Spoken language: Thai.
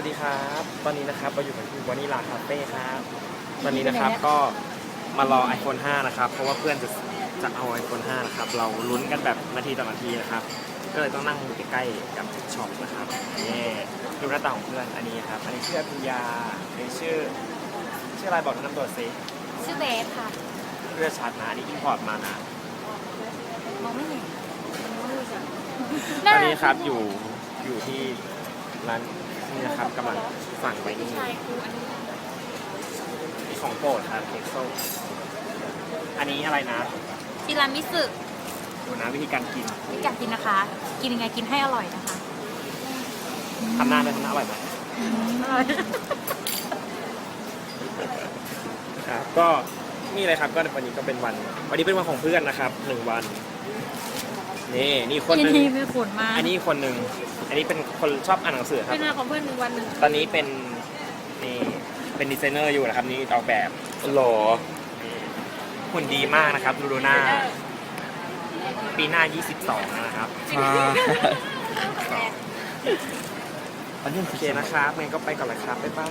วัสดีครับ ตอนนี้นะครับเราอยู่กันที่วานิลาคาเฟ่ครับ ตอนนี้นะครับก็มารอ iPhone 5 นะครับ เพราะว่าเพื่อนจะจะเอา iPhone 5 นะครับ เราลุ้นกันแบบนาทีต่อนาทีนะครับ ก็เลยต้องนั่งอยู่ใกล้ๆกับช็อปนะครับนี่ดูหน้าตาของเพื่อนอันนี้ครับ อันนี้ชื่ออภิญญาอันนี้ชื่อชื่ออะไรบอกแนะนำตัวสิชื่อเบสค่ะเพื่อชัดนะอันนี้อินพอร์ตมานะ มองไม่เห็นตอนนี้ครับอยู่อยู่ที่ร้าน นี่นะครับกำลังสั่งไว้นี่ชายครูอันนี้ของโปรดครับเค้กส้มอันนี้อะไรนะทีรามิสึดูนะวิธีการกินที่อยากกินนะคะ กินยังไงกินให้อร่อยนะคะทำหน้าด้วยทำหน้าอร่อยไหมครับก็นี่เลยครับก็วันนี้ก็เป็นวัน วันนี้เป็นวันของเพื่อนนะครับหนึ่งวัน นี่นี่คนหนึ่งนี่ไม่ขนมากอันนี้คนหนึ่งอันนี้เป็นคนชอบอ่านหนังสือครับ เป็นงานของเพื่อนหนึ่งวันหนึ่งตอนนี้เป็นนี่เป็นดีไซเนอร์อยู่นะครับนี่ออกแบบหล่อนี่หุ่นดีมากนะครับดูดูหน้า ปีหน้า 22 นะครับอันนี้โอเคนะครับงั้นก็ไปก่อนละครับบ๊ายบาย